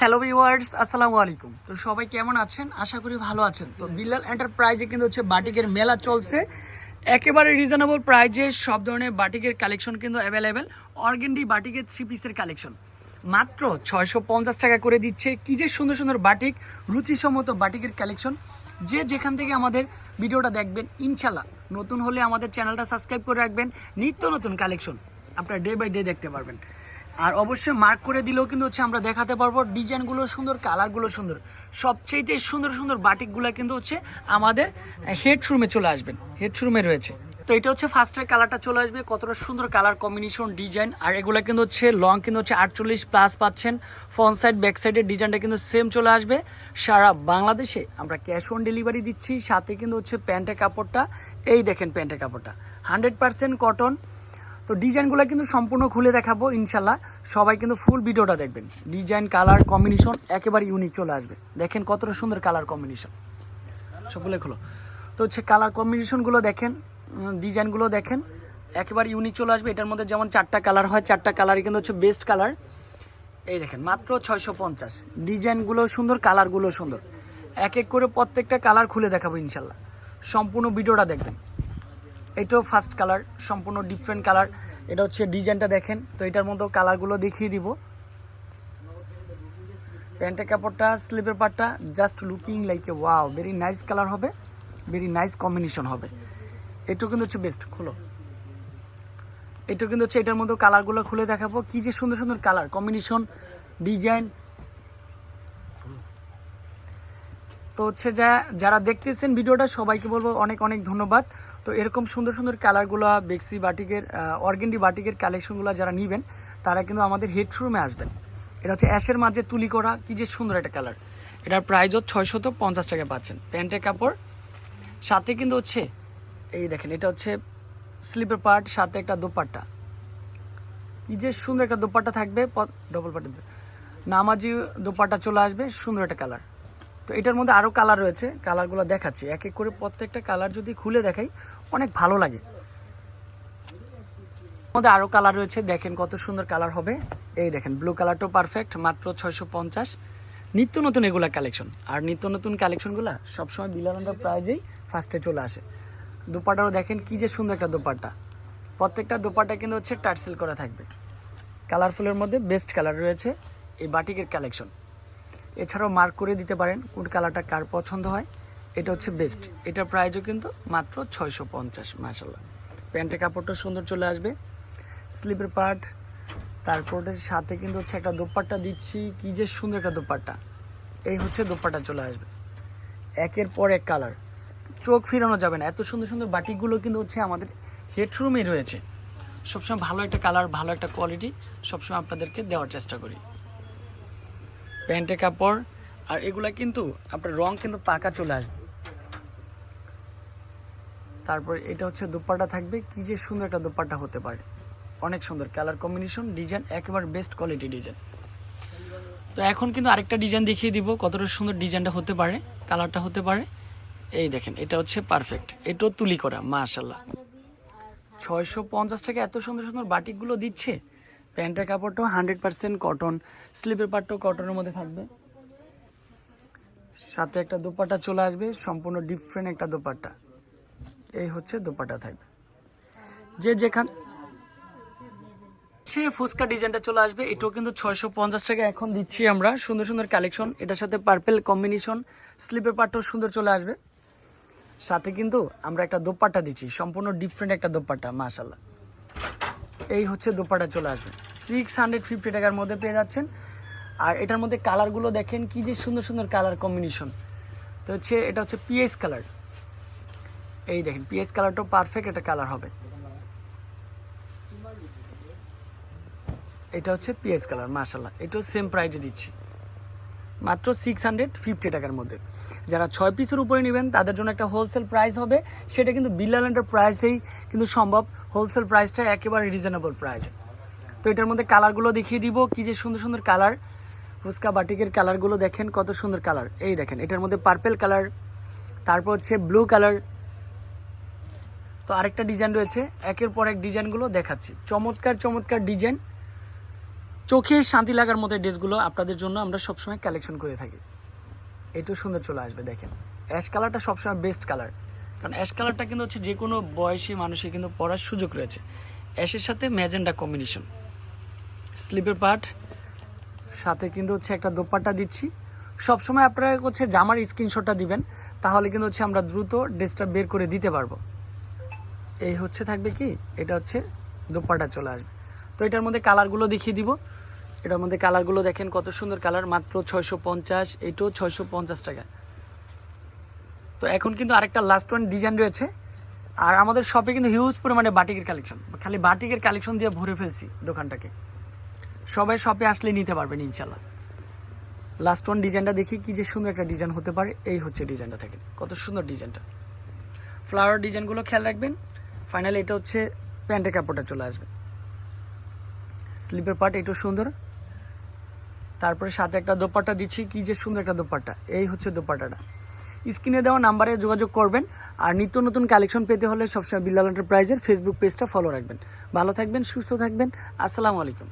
Hello viewers আসসালামু আলাইকুম তো সবাই কেমন আছেন? আশা করি ভালো আছেন। তো বিল্লাল এন্টারপ্রাইজে কিন্তু হচ্ছে বাটিকের মেলা চলছে। একেবারে রিজনেবল প্রাইজে সব ধরনের বাটিকের কালেকশন কিন্তু অ্যাভেলেবেল অর্গেন্ডি বাটিকের থ্রি পিসের কালেকশন মাত্র ছয়শো পঞ্চাশ টাকা করে দিচ্ছে। কি যে সুন্দর সুন্দর বাটিক, রুচিসম্মত বাটিকের কালেকশন যে যেখান থেকে আমাদের ভিডিওটা দেখবেন ইনশাল্লাহ নতুন হলে আমাদের চ্যানেলটা সাবস্ক্রাইব করে রাখবেন। নিত্য নতুন কালেকশন আপনারা ডে বাই ডে দেখতে পারবেন। আর অবশ্যই মার্ক করে দিলেও কিন্তু হচ্ছে আমরা দেখাতে পারব ডিজাইনগুলো সুন্দর কালারগুলো সুন্দর। সবচেয়ে সুন্দর সুন্দর বাটিকগুলো কিন্তু হচ্ছে আমাদের হেড হেডরুমে চলে আসবেন হেড হেডরুমে রয়েছে। তো এটা হচ্ছে ফার্স্টের কালারটা চলে আসবে, কতটা সুন্দর কালার কম্বিনেশন ডিজাইন আর এগুলো কিন্তু হচ্ছে লং কিন্তু হচ্ছে আটচল্লিশ প্লাস পাচ্ছেন। ফ্রন্ট সাইড ব্যাক সাইডের ডিজাইনটা কিন্তু সেম চলে আসবে। সারা বাংলাদেশে আমরা ক্যাশ অন ডেলিভারি দিচ্ছি, সাথে কিন্তু হচ্ছে প্যান্টের কাপড়টা। এই দেখেন প্যান্টের কাপড়টা। হান্ড্রেড পার্সেন্ট কটন তো ডিজাইনগুলো কিন্তু সম্পূর্ণ খুলে দেখাবো ইনশাল্লাহ সবাই কিন্তু ফুল ভিডিওটা দেখবেন। ডিজাইন, কালার, কম্বিনেশন একেবারে ইউনিক চলে আসবে। দেখেন কতটা সুন্দর কালার কম্বিনেশন। সবগুলো খুলো। তো হচ্ছে কালার কম্বিনেশনগুলো দেখেন ডিজাইনগুলো দেখেন, একেবারে ইউনিক চলে আসবে। এটার মধ্যে যেমন চারটা কালার হয়, চারটা কালারই কিন্তু হচ্ছে বেস্ট কালার। এই দেখেন, মাত্র ছয়শো পঞ্চাশ। ডিজাইনগুলো সুন্দর, কালারগুলো সুন্দর। এক এক করে প্রত্যেকটা কালার খুলে দেখাবো ইনশাল্লাহ সম্পূর্ণ ভিডিওটা দেখবেন। এটাও ফার্স্ট কালার সম্পূর্ণ ডিফারেন্ট কালার এটা হচ্ছে ডিজাইনটা দেখেন, তো এটার মতো কালারগুলো দেখিয়ে দিব। প্যান্টের কাপড়টা স্লিপের পার্টটা just looking like a wow very nice colour হবে ভেরি নাইস কম্বিনেশন হবে। এটাও কিন্তু হচ্ছে বেস্ট খুলো। এটা কিন্তু হচ্ছে এটার মধ্যে কালারগুলো খুলে দেখাবো। কি যে সুন্দর সুন্দর কালার কম্বিনেশন ডিজাইন তো হচ্ছে যা যারা দেখতেছেন ভিডিওটা, সবাইকে বলব অনেক অনেক ধন্যবাদ। তো এরকম সুন্দর সুন্দর কালারগুলো বেক্সি বাটিকের অর্গেন্ডি বাটিকের কালেকশনগুলো যারা নেবেন, তারা কিন্তু আমাদের হেডরুমে আসবেন। এটা হচ্ছে অ্যাশের মাঝে তুলি করা, কি যে সুন্দর একটা কালার এটার প্রাইসও ছয়শত পঞ্চাশ টাকা পাচ্ছেন। প্যান্টের কাপড়, সাথে কিন্তু হচ্ছে, এই দেখেন, এটা হচ্ছে স্লিপের পার্ট সাথে একটা দোপাট্টা। কি যে সুন্দর একটা দোপাট্টা থাকবে ডবল পার্টের নামাজি দোপাট্টা চলে আসবে, সুন্দর একটা কালার তো এটার মধ্যে আরও কালার রয়েছে কালারগুলো দেখাচ্ছি। এক এক করে প্রত্যেকটা কালার যদি খুলে দেখাই, অনেক ভালো লাগে। মধ্যে আরও কালার রয়েছে, দেখেন কত সুন্দর কালার হবে। এই দেখেন ব্লু কালারটাও পারফেক্ট মাত্র ছয়শো পঞ্চাশ। নিত্য নতুন এগুলা কালেকশন আর নিত্য নতুন কালেকশনগুলো সবসময় বিলানন্দার প্রাইজেই ফার্স্টে চলে আসে। দোপাটাও দেখেন কি যে সুন্দর একটা দোপাট্টা। প্রত্যেকটা দোপাট্টা কিন্তু হচ্ছে টার্সেল করা থাকবে। কালারফুলের মধ্যে বেস্ট কালার রয়েছে এই বাটিকের কালেকশন এছাড়াও মার্ক করে দিতে পারেন কোন কালারটা কার পছন্দ হয়। এটা হচ্ছে বেস্ট এটার প্রাইজও কিন্তু মাত্র ছয়শো পঞ্চাশ মাসাল্লাহ প্যান্টের কাপড়টা সুন্দর চলে আসবে। স্লিপের পার্ট তারপরে সাথে কিন্তু হচ্ছে একটা দোপাট্টা দিচ্ছি। কি যে সুন্দর একটা দোপাট্টা। এই হচ্ছে দোপাট্টা চলে আসবে। একের পর এক কালার চোখ ফিরানো যাবে না। এত সুন্দর সুন্দর বাটিকগুলো কিন্তু হচ্ছে আমাদের হেডরুমে রয়েছে। সবসময় ভালো একটা কালার ভালো একটা কোয়ালিটি সবসময় আপনাদেরকে দেওয়ার চেষ্টা করি। প্যান্টের কাপড়, আর এগুলা কিন্তু আপনার রং কিন্তু পাকা চলে আসবে। তারপর এটা হচ্ছে দুপাট্টা থাকবে, কি যে সুন্দর একটা দুপাট্টা হতে পারে। অনেক সুন্দর কালার কম্বিনেশন ডিজাইন একেবারে বেস্ট কোয়ালিটি ডিজাইন তো এখন কিন্তু আরেকটা ডিজাইন দেখিয়ে দিব, কতটা সুন্দর ডিজাইনটা হতে পারে কালারটা হতে পারে। এই দেখেন, এটা হচ্ছে পারফেক্ট এটাও তুলি করা মাশাল্লাহ ছয়শো পঞ্চাশ টাকা এত সুন্দর সুন্দর বাটিকগুলো দিচ্ছে প্যান্টের কাপড়টাও হান্ড্রেড পার্সেন্ট কটন স্লিপের পাটটাও কটনের মধ্যে থাকবে। সাথে একটা দোপাট্টা চলে আসবে, সম্পূর্ণ ডিফারেন্ট একটা দোপাট্টা। এই হচ্ছে দোপাট্টা থাকবে যে যেখান সে ফুচকা ডিজাইনটা চলে আসবে, এটাও কিন্তু ছয়শো পঞ্চাশ টাকা এখন দিচ্ছি আমরা। সুন্দর সুন্দর কালেকশন এটার সাথে পার্পেল কম্বিনেশন স্লিপের পাটটাও সুন্দর চলে আসবে। সাথে কিন্তু আমরা একটা দোপাট্টা দিচ্ছি, সম্পূর্ণ ডিফারেন্ট একটা দোপাট্টা মাশাল্লাহ এই হচ্ছে দোপাটা চলে আসবে। সিক্স হান্ড্রেড ফিফটি টাকার মধ্যে পেয়ে যাচ্ছেন। আর এটার মধ্যে কালারগুলো দেখেন, কি যে সুন্দর সুন্দর কালার কম্বিনেশন তো হচ্ছে, এটা হচ্ছে পিএস কালার এই দেখেন পিএস কালারটাও পারফেক্ট একটা কালার হবে। এটা হচ্ছে পিএস কালার মার্শাল্লাহ এটাও সেম প্রাইজে দিচ্ছি। মাত্র সিক্স হান্ড্রেড ফিফটি টাকার মধ্যে। যারা ছয় পিসের উপরে নেবেন, তাদের জন্য একটা হোলসেল প্রাইস হবে। সেটা কিন্তু বিল্লাল্যান্ডের প্রাইসেই কিন্তু সম্ভব। হোলসেল প্রাইসটা একেবারে রিজনেবল প্রাইস তো এটার মধ্যে কালারগুলো দেখিয়ে দিব। কি যে সুন্দর সুন্দর কালার ফুচকা বাটিকের কালারগুলো দেখেন, কত সুন্দর কালার এই দেখেন, এটার মধ্যে পার্পেল কালার তারপর হচ্ছে ব্লু কালার তো আরেকটা ডিজাইন রয়েছে। একের পর এক ডিজাইনগুলো দেখাচ্ছি। চমৎকার চমৎকার ডিজাইন চোখে শান্তি লাগার মতো ড্রেসগুলো আপনাদের জন্য আমরা সবসময় কালেকশন করে থাকি। এটাও সুন্দর চলে আসবে, দেখেন। অ্যাশ কালারটা সবসময় বেস্ট কালার কারণ অ্যাশ কালারটা কিন্তু হচ্ছে যে কোনো বয়সী মানুষের কিন্তু পরার সুযোগ রয়েছে। অ্যাশের সাথে ম্যাজেন্ডা কম্বিনেশন স্লিপের পার্ট সাথে কিন্তু হচ্ছে একটা দোপাট্টা দিচ্ছি। সবসময় আপনারা হচ্ছে জামার স্ক্রিনশটটা দিবেন, তাহলে কিন্তু হচ্ছে আমরা দ্রুত ড্রেসটা বের করে দিতে পারব। এই হচ্ছে থাকবে কি? এটা হচ্ছে দোপাট্টা চলে আসবে। তো এটার মধ্যে কালারগুলো দেখিয়ে দিব। এটার মধ্যে কালারগুলো দেখেন, কত সুন্দর কালার, মাত্র ছয়শো পঞ্চাশ, এটাও ছয়শো পঞ্চাশ টাকা। তো এখন কিন্তু আরেকটা লাস্ট ওয়ান ডিজাইন রয়েছে। আর আমাদের শপে কিন্তু হিউজ পরিমাণে বাটিকের কালেকশন খালি বাটিকের কালেকশন দিয়ে ভরে ফেলছি দোকানটাকে। সবাই শপে আসলে নিতে পারবেন ইনশাল্লাহ লাস্ট ওয়ান ডিজাইনটা দেখি কি যে সুন্দর একটা ডিজাইন হতে পারে। এই হচ্ছে ডিজাইনটা থাকে কত সুন্দর ডিজাইনটা ফ্লাওয়ার ডিজাইনগুলো খেয়াল রাখবেন। ফাইনালি এটা হচ্ছে প্যান্টের কাপড়টা চলে আসবে। স্লিপের পার্ট একটু সুন্দর। তারপরে সাথে একটা দোপাট্টা দিচ্ছি, কি যে সুন্দর একটা দোপাট্টা। এই হচ্ছে দোপাট্টাটা। স্ক্রিনে দেওয়া নাম্বারে যোগাযোগ করবেন, আর নিত্য নতুন কালেকশন পেতে হলে সবসময় বিল্লাল এন্টারপ্রাইজের ফেসবুক পেজটা ফলো রাখবেন। ভালো থাকবেন, সুস্থ থাকবেন, আসসালামু আলাইকুম।